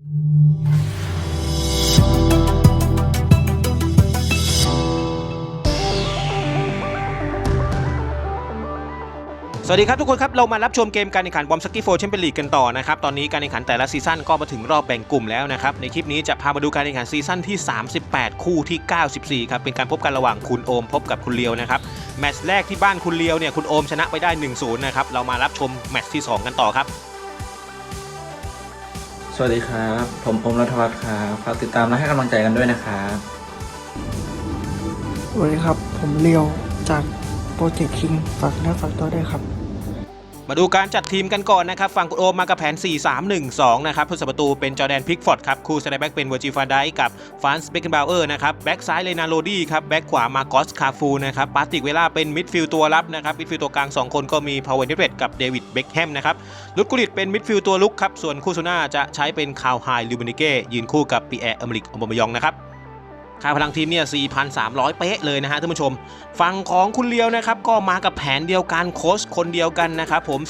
สวัสดีครับทุกคนครับ เรามารับชมเกมการแข่งขันบอมสกี้โฟแชมเปี้ยนลีกกันต่อนะครับ ตอนนี้การแข่งขันแต่ละซีซั่นก็มาถึงรอบแบ่งกลุ่มแล้วนะครับ ในคลิปนี้จะพามาดูการแข่งขันซีซั่นที่ 38 คู่ที่ 94 ครับ เป็นการพบกันระหว่างคุณโอมพบกับคุณเลียวนะครับ แมตช์แรกที่บ้านคุณเลียวเนี่ยคุณโอมชนะไปได้ 1-0 นะครับ เรามารับชมแมตช์ที่ 2 กันต่อครับ สวัสดีครับ ผมอมรัฐวัฒน์ครับฝากติดตามและให้กำลังใจกันด้วยนะครับสวัสดีครับ ผมเลียวจากโปรเจกต์คิงฝากเนื้อฝากตัวด้วยครับ มาดูการจัดทีมกันก่อนนะครับฝั่งคุณโอมมากับแผน 4-3-1-2 นะครับผู้สาประตูเป็นจอแดนพิกฟอร์ดครับคู่เซนเตอร์แบ็กเป็นเวอร์จิฟาไดกับฟานส์เบคเกนบาวเออร์นะครับแบ็กซ้ายเลนาโรดี้ครับแบ็กขวามากอสคาฟูนะครับปาติกเวล่าเป็นมิดฟิลด์ตัวรับนะครับมิดฟิลด์ตัวกลาง 2 คนก็มีพาวเวอร์เนเรตกับเดวิดเบคแฮมนะครับลุดกุลิตเป็นมิดฟิลด์ตัวลุกครับส่วนคู่ซูน่าจะใช้เป็นคาวไฮลิวเบนิเก้ยืนคู่กับปีแอร์อเมริกอมบมยองนะครับ ค่าพลังทีมเนี่ย 4,300 เป๊ะเลยนะฮะท่านผู้ชม ฝั่งของคุณเลียวนะครับ ก็มากับแผนเดียวกันโค้ชคนเดียวกันนะครับ ผม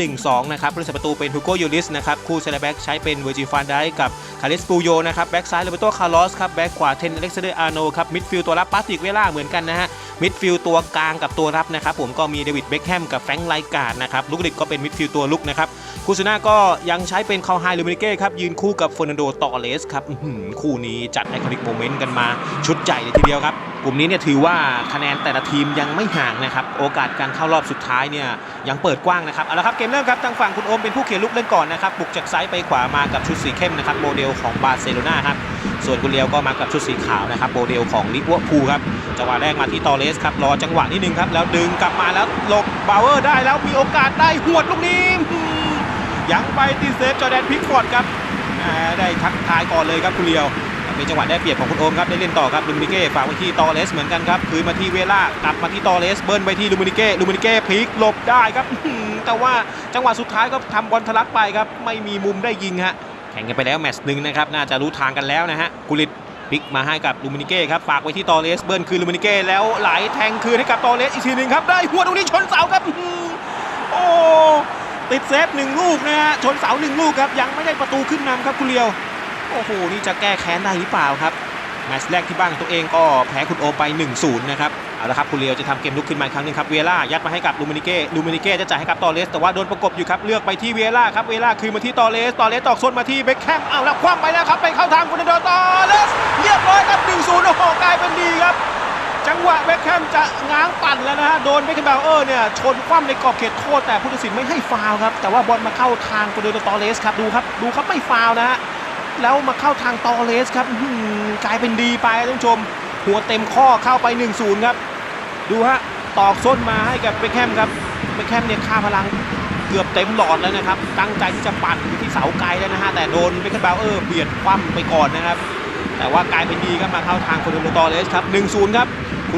4-3-1-2 นะครับผู้รักษาประตูเป็นฮูโกยูริสนะครับ คู่เซนเตอร์แบ็กใช้เป็นเวอร์จิฟานไดกับคาริสปูโยนะครับ แบ็กซ้ายเลเบโตคาร์ลอสครับ แบ็กขวาเทนอเล็กซานเดอร์อาร์โนครับ มิดฟิลด์ตัวรับปาติกเวล่าเหมือนกันนะฮะ มิดฟิลด์ตัวกลางกับตัวรับนะครับ ผมก็มีเดวิดเบคแฮมกับแฟรงค์ไลการ์ดนะครับ ลูกดิกก็เป็นมิดฟิลด์ตัวลุกนะครับคูซูน่าก็ยังใช้เป็นคาไฮลูมินิเก้ครับยืนคู่กับเฟอร์นันโดตอเรสครับคู่นี้จัดไอคอนิกโมเมนต์กันมาชุดใหญ่เลยทีเดียวครับ กลุ่มนี้เนี่ยถือว่าคะแนนแต่ละทีมยังไม่ห่างนะครับ โอกาสการเข้ารอบสุดท้ายเนี่ยยังเปิดกว้างนะครับเอาละครับเกมเริ่มครับทางฝั่งคุณโอมเป็นผู้เขียนลุกเล่นก่อนนะครับบุกจากซ้ายไปขวามากับชุดสีเข้มนะครับโมเดลของบาร์เซโลนาครับส่วนคุณเลียวก็มากับชุดสีขาวนะครับโมเดลของลิเวอร์พูลครับจังหวะแรกมาที่ตอร์เรสครับรอจังหวะนิดนึงครับแล้วดึงกลับมาแล้วหลบบาวเวอร์ได้แล้วมีโอกาสได้หวดลูกนี้ยังไปตีเซฟจอแดนพิกฟอร์ดครับได้ทักทายก่อนเลยครับคุณเลียว เป็นจังหวะได้เปรียบของคุณโอมครับได้เล่นต่อครับลูมินิเก้ฝากไว้ที่ตอเลสเหมือนกันครับคืนมาที่เวล่ากลับมาที่ตอเลสเบิร์นไปที่ลูมินิเก้ลูมินิเก้พลิกหลบได้ครับ แต่ว่าจังหวะสุดท้ายก็ทำบอลทะลักไปครับไม่มีมุมได้ยิงฮะแข่งกันไปแล้วแมตช์หนึ่งนะครับน่าจะรู้ทางกันแล้วนะฮะกุลิตพลิกมาให้กับลูมินิเก้ครับฝากไว้ที่ตอเลสเบิร์นคืนลูมินิเก้แล้วไหลแทงคืนให้กับตอเลสอีกทีหนึ่งครับได้หัวตรงนี้ชนเสาครับโอ้ติดเซฟหนึ่งลูกนะฮะชนเสาหนึ่งลูกครับยังไม่ได้ประตูขึ้นนำครับคุณเลียว โอ้โหนี่จะแก้แค้นได้หรือเปล่าครับแมตช์แรกที่บ้านของตัวเองก็แพ้คุณโอไป 1-0 นะครับ เอาละครับคุณเลียวจะทำเกมลุกขึ้นมาอีกครั้งหนึงครับ เวล่ายัดมาให้กับลูมินิเก้ลูมินิเก้จะจ่ายให้กับตอเลส แต่ว่าโดนประกบอยู่ครับ เลือกไปที่เวล่าครับ เวล่าคืนมาที่ตอเลส ตอเลสตอกส้นมาที่เบคแฮมเอาล้วคว่ำไปแล้วครับ ไปเข้าทางคุณโดตอเลส เรียบร้อยครับ 1-0 โอ้โหกลายเป็นดีครับ จังหวะเบคแฮมจะง้างปั่นแล้วนะฮะ โดนเบคแฮมเบลเออร์เนี่ยชนคว่ำในกรอบเขตโทษแต่ผู้ตัดสินไม่ให้ฟาวครับ แต่ว่าบอลมาเข้าทางโกเดโดตอเลสครับ ดูครับ ดูครับไม่ฟาวนะฮะ แล้วมาเข้าทางตอเลสครับกลายเป็นดีไปท่านผู้ชม หัวเต็มข้อเข้าไป 1-0 ครับ ดูฮะตอกส้นมาให้กับเบคแฮมครับเบคแฮมเนี่ยค่าพลังเกือบเต็มหลอดแล้วนะครับ ตั้งใจที่จะปั่นไปที่เสาไกลแล้วนะฮะ แต่โดนเบคแฮมเบลเออร์เบียดคว่ำไปก่อนนะครับ แต่ว่ากลายเป็นดีครับมาเข้าทางโคเดโดตอเลสครับ 1-0 ครับ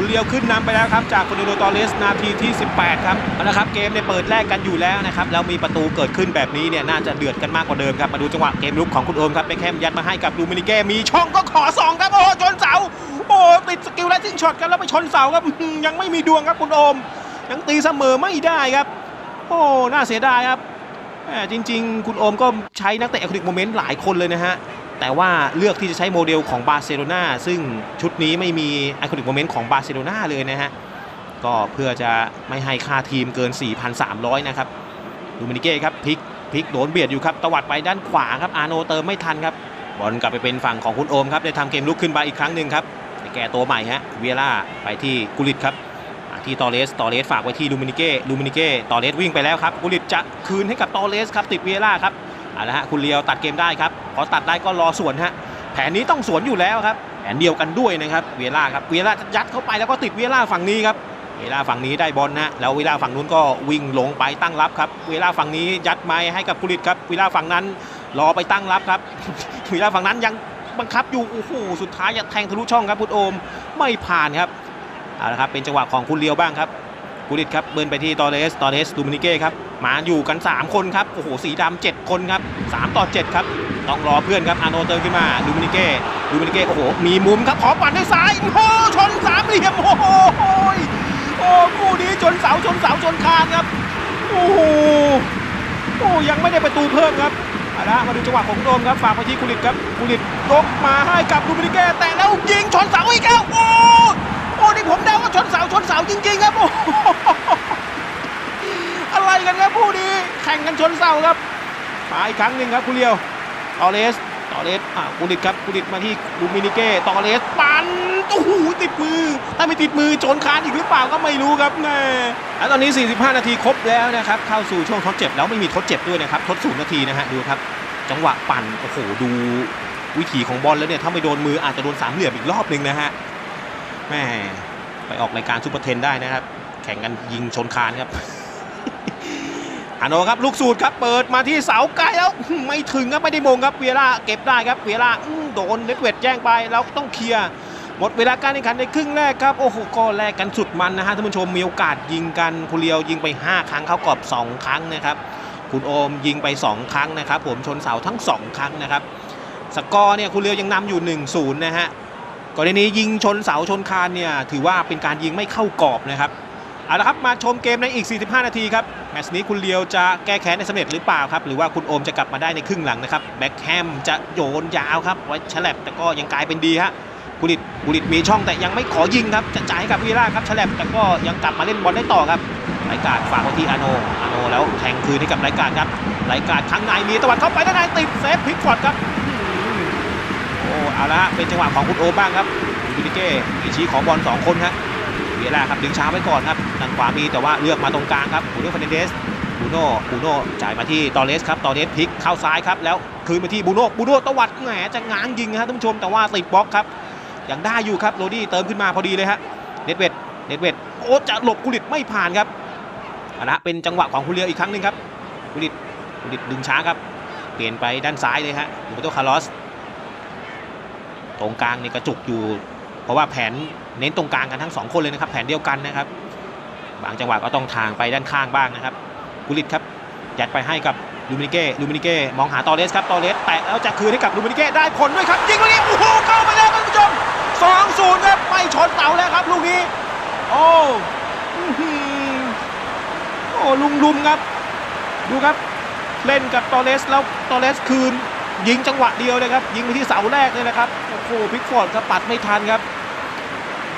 คุณเลียวขึ้นนำไปแล้วครับจากคเดโดตอเลสนาทีที่ 18 ครับเอาละครับเกมเนี่ยเปิดแรกกันอยู่แล้วนะครับแล้วมีประตูเกิดขึ้นแบบนี้เนี่ยน่าจะเดือดกันมากกว่าเดิมครับมาดูจังหวะเกมลุกของคุณโอมครับเบคแฮมยัดมาให้กับลูมินิเก้มีช่องก็ขอ2ครับโอ้ชนเสาโอ้ติดสกิลไลซิ่งช็อตกันแล้วไปชนเสาครับยังไม่มีดวงครับคุณโอมยังตีเสมอไม่ได้ครับ โอ้น่าเสียดายครับแหมจริง ๆ คุณโอมก็ใช้นักเตะอคนิกโมเมนต์หลายคนเลยนะฮะ แต่ว่าเลือกที่จะใช้โมเดลของบาร์เซโลนาซึ่งชุดนี้ไม่มีไอคอนิกโมเมนต์ของบาร์เซโลนาเลยนะฮะ ก็เพื่อจะไม่ให้ค่าทีมเกิน 4,300 นะครับดูมินิเก้ครับพลิกพลิกโดนเบียดอยู่ครับ ตวัดไปด้านขวาครับ อาโนเติมไม่ทันครับ บอลกลับไปเป็นฝั่งของคุณโอมครับ ได้ทำเกมลุกขึ้นมาอีกครั้งหนึ่งครับ แก่ตัวใหม่ฮะ เวียร่าไปที่กุลิตครับ ที่ตอเรสตอเรสฝากไว้ที่ลูมินิเก้ ลูมินิเก้ ตอเรสวิ่งไปแล้วครับ กุลิตจะคืนให้กับตอเรสครับ ติดเวียร่าครับ เอาละฮะคุณเลียวตัดเกมได้ครับพอตัดได้ก็รอสวนฮะแผนนี้ต้องสวนอยู่แล้วครับแผนเดียวกันด้วยนะครับเวียร่าครับเวียร่ายัดเข้าไปแล้วก็ติดเวียร่าฝั่งนี้ครับเวล่าฝั่งนี้ได้บอลนะแล้วเวล่าฝั่งนู้นก็วิ่งลงไปตั้งรับครับเวล่าฝั่งนี้ยัดไม้ให้กับกุลิตครับเวล่าฝั่งนั้นรอไปตั้งรับครับเวล่าฝั่งนั้นยังบังคับอยู่โอ้โหสุดท้ายจะแทงทะลุช่องครับคุณโอมไม่ผ่านครับเอาละครับเป็นจังหวะของคุณเลียวบ้างครับ กุลิตครับเบินไปที่ตอเรสตอเรสลูมินิเก้ครับมาอยู่กัน 3 คนครับโอ้โหสีดำ7คนครับ3ต่อ 7 ครับ ต้องรอเพื่อนครับอาโนเติมขึ้นมาลูมินิเก้ลูมินิเก้โอ้โหมีมุมครับขอปั่นด้วยซ้ายโอ้โหชนสามเหลี่ยมโอ้โหโอ้คู่นี้ชนเสาชนเสาชนคานครับโอ้โหโอ้ยังไม่ได้ประตูเพิ่มครับอาละมาดูจังหวะของโดมครับฝากไปที่กุลิตครับกุลิตยกมาให้กับลูมินิเก้แต่แล้วยิงชนเสาอีกแล้วโอ้ นี่ผมเดาว่าชนเสาชนเสาจริง ๆ ครับโอ้อะไรกันครับผู้นี้แข่งกันชนเสาครับมาอีกครั้งหนึ่งครับคุเรียวตอเลสตอเลสอ่ากุลิตครับกุลิตมาที่ลูมินิเก้ตอเลสปันโอ้โหติดมือ ถ้าไม่ติดมือชนคานอีกหรือเปล่าก็ไม่รู้ครับแม่แล้วตอนนี้ 45 นาทีครบแล้วนะครับ เข้าสู่ช่วงทดเจ็บแล้วไม่มีทดเจ็บด้วยนะครับทดศูนย์นาทีนะฮะดูครับ จังหวะปั่นโอ้โหดูวิถีของบอลแล้วเนี่ยถ้าไม่โดนมืออาจจะโดนสามเหลี่ยมอีกรอบหนึ่งนะฮะ แม่ไปออกรายการซูเปอร์เทนได้นะครับ แข่งกันยิงชนคานครับอาโนครับลูกสูตรครับเปิดมาที่เสาไกลแล้วไม่ถึงครับไม่ได้มงครับเวียร่าเก็บได้ครับเวียร่าโดนเน็ตเวทแย่งไปแล้วต้องเคลียร์หมดเวลาการแข่งขันในครึ่งแรกครับโอ้โหก็แลกกันสุดมันนะฮะท่านผู้ชมมีโอกาสยิงกันคุเรียวยิงไป 5 ครั้งเข้ากรอบ 2 ครั้งนะครับคุณโอมยิงไป 2 ครั้งนะครับ ผมชนเสาทั้ง 2 ครั้งนะครับ สกอร์เนี่ยคุณเรียวยังนำอยู่ 1-0 นะฮะ กรณียิงชนเสาชนคานเนี่ยถือว่าเป็นการยิงไม่เข้ากรอบนะครับเอาละครับมาชมเกมในอีก 45 นาทีครับแมตช์นี้คุณเลียวจะแก้แค้นได้สำเร็จหรือเปล่าครับ หรือว่าคุณโอมจะกลับมาได้ในครึ่งหลังนะครับแบ็คแฮมจะโยนยาวครับไว้ฉลับแต่ก็ยังกลายเป็นดีฮะกุลิตกุลิตมีช่องแต่ยังไม่ขอยิงครับจะจ่ายให้กับวีล่าครับฉลับแต่ก็ยังกลับมาเล่นบอลได้ต่อครับไรการฝากไว้ที่อาโนอาโนแล้วแทงคืนให้กับไรการครับไรการข้างในมีตะวันเข้าไปด้านในติดเซฟพิกฟอร์ดครับ เอาละเป็นจังหวะของคุณโอบ้างครับยูนิเก้มีชี้ของบอลสองคนครับเวียร่าครับดึงช้าไว้ก่อนครับทางขวามีแต่ว่าเลือกมาตรงกลางครับบูโน่ฟาเนเดสบูโน่บูโน่จ่ายมาที่ตอเลสครับตอเลสพลิกเข้าซ้ายครับแล้วคืนมาที่บูโน่บูโน่ตวัดแหมจะง้างยิงนะฮะท่านผู้ชมแต่ว่าติดบล็อกครับยังได้อยู่ครับโรดี้เติมขึ้นมาพอดีเลยฮะเน็ตเวดเน็ตเวดโอ้จะหลบกุลิตไม่ผ่านครับเอาละเป็นจังหวะของคุเรียอีกครั้งหนึ่งครับกุลิตกุลิตดึงช้าครับเปลี่ยนไปด้านซ้ายเลยฮะลูเบโตคาร์ลอส ตรงกลางนี่กระจุกอยู่ เพราะว่าแผนเน้นตรงกลางกันทั้งสองคนเลยนะครับแผนเดียวกันนะครับ บางจังหวะก็ต้องทางไปด้านข้างบ้างนะครับกุลิตครับยัดไปให้กับลูมินิเก้ลูมินิเก้มองหาตอเลสครับตอเลสแตะแล้วจะคืนให้กับลูมินิเก้ได้ผลด้วยครับยิงลูกนี้โอ้โหเข้าไปแล้วท่านผู้ชม2-0ครับไม่ชนเสาแล้วครับลูกนี้ โอ้หือโอ้ลุมลุมๆครับ ดูครับ เล่นกับตอเลสแล้วตอเลสคืน ยิงจังหวะเดียวเลยครับ ยิงไปที่เสาแรกเลยนะครับโอ้โหพิกฟอร์ดครับปัดไม่ทันครับ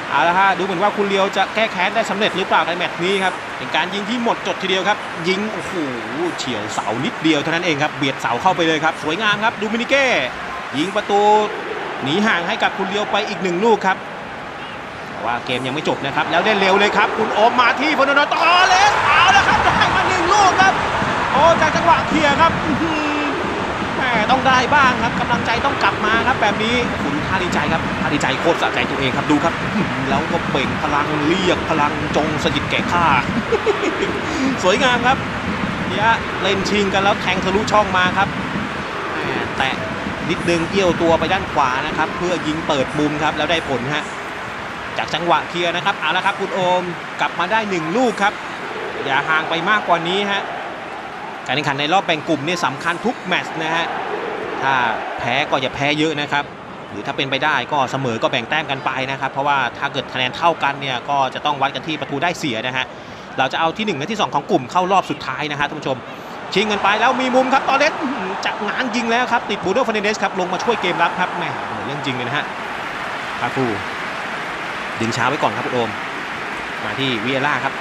เอาละฮะดูเหมือนว่าคุณเลียวจะแก้แค้นได้สำเร็จหรือเปล่าในแมตช์นี้ครับเป็นการยิงที่หมดจดทีเดียวครับ ยิงโอ้โหเฉียวเสานิดเดียวเท่านั้นเองครับเบียดเสาเข้าไปเลยครับ สวยงามครับดูมินิเก้ยิงประตูหนีห่างให้กับคุณเลียวไปอีกหนึ่งลูกครับแต่ว่าเกมยังไม่จบนะครับ แล้วได้เร็วเลยครับ คุณโอมมาที่พนนตอเลสเอาละครับได้มาหนึ่งลูกครับ โอ้จากจังหวะเคลียร์ครับ ต้องได้บ้างครับกำลังใจต้องกลับมาครับแบบนี้โอ้โหดูท่าดีใจครับท่าดีใจโคตรสะใจตัวเองครับดูครับ แล้วก็เบ่งพลังเรียกพลังจงสยิดแก่ข้าสวยงามครับเนี่ยเล่นชิงกันแล้วแทงทะลุช่องมาครับแตะนิดนึงเอี้ยวตัวไปด้านขวานะครับ เพื่อยิงเปิดมุมครับแล้วได้ผลฮะจากจังหวะเคลียร์นะครับเอาละครับคุณโอมกลับมาได้หนึ่งลูกครับ อย่าห่างไปมากกว่านี้ฮะการแข่งขันในรอบแบ่งกลุ่มนี่สำคัญทุกแมตช์นะฮะ ถ้าแพ้ก็อย่าแพ้เยอะนะครับ หรือถ้าเป็นไปได้ก็เสมอก็แบ่งแต้มกันไปนะครับ เพราะว่าถ้าเกิดคะแนนเท่ากันเนี่ยก็จะต้องวัดกันที่ประตูได้เสียนะฮะเราจะเอาที่1และที่ 2 ของกลุ่มเข้ารอบสุดท้ายนะฮะท่านผู้ชม ชิงกันไปแล้วมีมุมครับตอนเล็กจะงางยิงแล้วครับติดบูโดฟานเดสครับลงมาช่วยเกมรับครับแหมเรื่องจริงเลยนะฮะคาฟูดึงช้าไว้ก่อนครับคุณโอมมาที่วีเอล่าครับ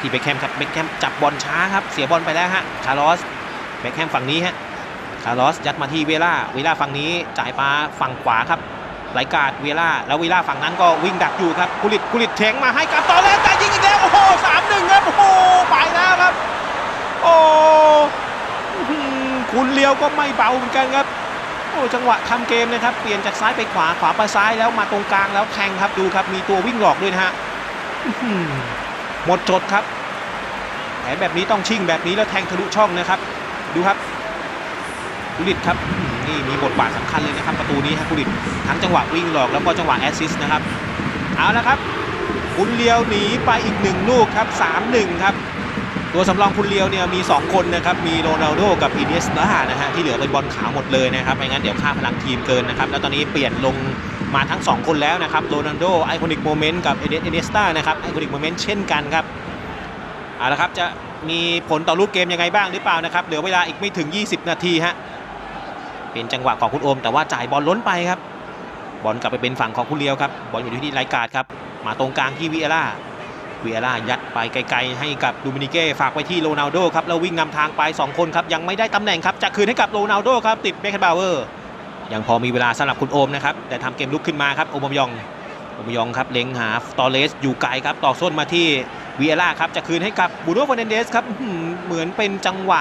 ที่เบคแฮมครับเบคแฮมจับบอลช้าครับเสียบอลไปแล้วฮะคาร์ลอสเบคแฮมฝั่งนี้ฮะ คาร์ลอสยัดมาที่เวล่าเวล่าฝั่งนี้จ่ายมาฝั่งขวาครับไหลกาดเวล่าแล้วเวล่าฝั่งนั้นก็วิ่งดักอยู่ครับกุลิตกุลิตเทงมาให้กับตอเลสแต่ยิงอีกแล้วโอ้โหสามหนึ่งครับโอ้โหไปแล้วครับ โอ้คุณเลียวก็ไม่เบาเหมือนกันครับโอ้จังหวะทำเกมนะครับเปลี่ยนจากซ้ายไปขวาขวาไปซ้ายแล้วมาตรงกลางแล้วแทงครับดูครับมีตัววิ่งหลอกด้วยนะฮะอื้อหือหมดจดครับแผนแบบนี้ต้องชิ่งแบบนี้แล้วแทงทะลุช่องนะครับ ดูครับ กุลิตครับนี่มีบทบาทสำคัญเลยนะครับประตูนี้ครับกุลิตทั้งจังหวะวิ่งหลอกแล้วก็จังหวะแอสซิสต์นะครับเอาละครับคุณเลียวหนีไปอีกหนึ่งลูกครับ3-1ครับตัวสำรองคุณเลียวเนี่ยมี 2 คนนะครับ มีโรนัลโดกับอินเนสตานะฮะที่เหลือเป็นบอลขาวหมดเลยนะครับไม่งั้นเดี๋ยวค่าพลังทีมเกินนะครับ แล้วตอนนี้เปลี่ยนลงมาทั้ง 2 คนแล้วนะครับโรนัลโดไอคอนิกโมเมนต์กับเอเนสตานะครับไอคอนิกโมเมนต์เช่นกันครับเอาละครับจะมีผลต่อรูปเกมยังไงบ้างหรือเปล่านะครับเหลือเวลาอีกไม่ถึง 20 นาทีฮะ เป็นจังหวะของคุณโอมแต่ว่าจ่ายบอลล้นไปครับ บอลกลับไปเป็นฝั่งของคุณเลียวครับ บอลอยู่ที่ไรกาดครับ มาตรงกลางที่วิเอล่าวิเอล่ายัดไปไกลๆให้กับดูมินิเก้ฝากไว้ที่โรนัลโดครับแล้ววิ่งนำทางไป 2 คนครับยังไม่ได้ตำแหน่งครับจะคืนให้กับโรนัลโดครับติดเบคแคนบาวเวอร์ยังพอมีเวลาสำหรับคุณโอมนะครับแต่ทำเกมลุกขึ้นมาครับโอมามยองโอมามยองครับเล็งหาตอเลสอยู่ไกลครับต่อส้นมาที่วิเอล่าครับจะคืนให้กับบูโน่ฟอร์นันเดสครับเหมือนเป็นจังหวะ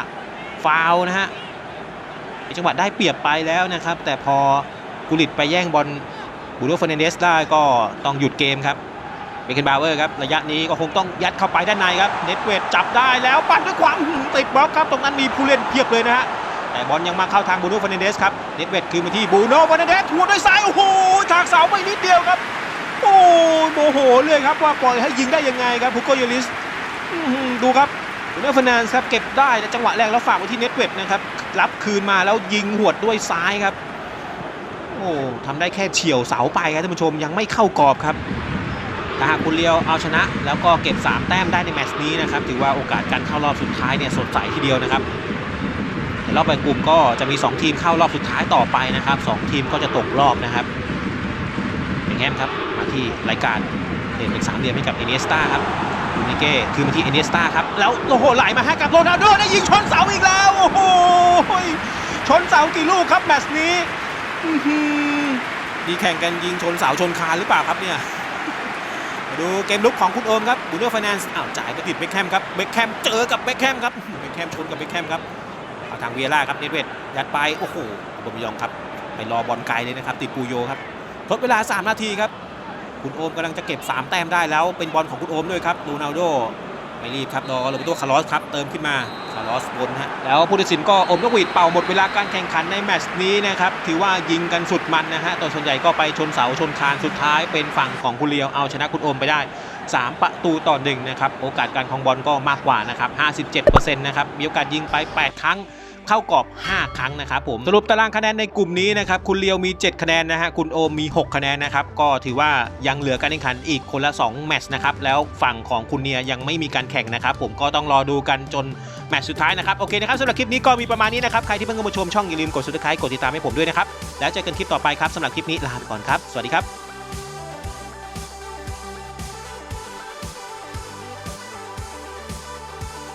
ฟาวนะฮะ จังหวะได้เปรียบไปแล้วนะครับ แต่พอกุลิตไปแย่งบอลบูโน่ฟอร์นันเดสได้ก็ต้องหยุดเกมครับเบคเคนบาวเวอร์ครับระยะนี้ก็คงต้องยัดเข้าไปด้านในครับเน็ตเวทจับได้แล้วปั่นด้วยความติดบล็อกครับตรงนั้นมีผู้เล่นเพียบเลยนะฮะแต่บอลยังมาเข้าทางบูโน่ฟอร์นันเดสครับเน็ตเวทคืนมาที่บูโน่ฟอร์นันเดสหัวด้วยซ้ายโอ้โหทางเสาไปนิดเดียวครับ โอ้โมโหเลยครับว่าปล่อยให้ยิงได้ยังไงครับพุโกโยลิสดูครับบูโน่ฟอร์นันเดสครับเก็บได้แต่จังหวะแรกแล้วฝากไว้ที่เน็ตเวทนะครับ รับคืนมาแล้วยิงหวดด้วยซ้ายครับ โอ้ทำได้แค่เฉียวเสาไปครับท่านผู้ชมยังไม่เข้ากรอบครับถ้าหากคุณเลียวเอาชนะ แล้วก็เก็บ 3 แต้มได้ในแมตช์นี้นะครับถือว่าโอกาสการเข้ารอบสุดท้ายเนี่ยสดใสทีเดียวนะครับรอบแบ่งกลุ่มก็จะมี 2 ทีมเข้ารอบสุดท้ายต่อไปนะครับ 2 ทีมก็จะตกรอบนะครับเบคแฮมครับมาที่รายการเด่นเป็นสามเหลี่ยมให้กับเอเนสตาครับ ดูนิเก้คือมาที่เอเนสตาครับ แล้วโอ้โหไหลมาให้กับโรนัลโดได้ยิงชนเสาอีกแล้ว โอ้โหชนเสากี่ลูกครับแมตช์นี้อื้อหือนี่แข่งกันยิงชนเสาชนคานหรือเปล่าครับเนี่ยมาดูเกมลุกของคุณโอมครับบูโน่ฟนนซ์อ้าวจ่ายไปติดเบคแฮมครับเบคแฮมเจอกับเบคแฮมครับเบคแฮมชนกับเบคแฮมครับเอาทางเวียร่าครับเนตเวดยัดไปโอ้โหบอมยองครับ ไปรอบอลไกลเลยนะครับ ติดปูโยครับทดเวลา 3 นาทีครับ คุณโอมกำลังจะเก็บ 3 แต้มได้แล้วเป็นบอลของคุณโอมด้วยครับโรนัลโดไม่รีบครับรอโรเบโตคาร์ลอสครับเติมขึ้นมาคาร์ลอสบนฮะแล้วผู้ตัดสินก็อมนกหวีดเป่าหมดเวลาการแข่งขันในแมตช์นี้นะครับถือว่ายิงกันสุดมันนะฮะแต่ส่วนใหญ่ก็ไปชนเสาชนคานสุดท้ายเป็นฝั่งของคุณเลียวเอาชนะคุณโอมไปได้ 3 ประตูต่อหนึ่งนะครับโอกาสการครองบอลก็มากกว่านะครับ 57%นะครับมีโอกาสยิงไป 8 ครั้ง เข้ากรอบ 5 ครั้งนะครับผมสรุปตารางคะแนนในกลุ่มนี้นะครับคุณเลียวมี 7 คะแนนนะฮะคุณโอมมี 6 คะแนนนะครับก็ถือว่ายังเหลือการแข่งขันอีกคนละ 2 แมตช์นะครับแล้วฝั่งของคุณเนียยังไม่มีการแข่งนะครับผมก็ต้องรอดูกันจนแมตช์สุดท้ายนะครับโอเคนะครับสำหรับคลิปนี้ก็มีประมาณนี้นะครับใครที่เพิ่งเข้ามาชมช่องอย่าลืมกด subscribe กดติดตามให้ผมด้วยนะครับแล้วเจอกันคลิปต่อไปครับสำหรับคลิปนี้ลาไปก่อนครับสวัสดีครับ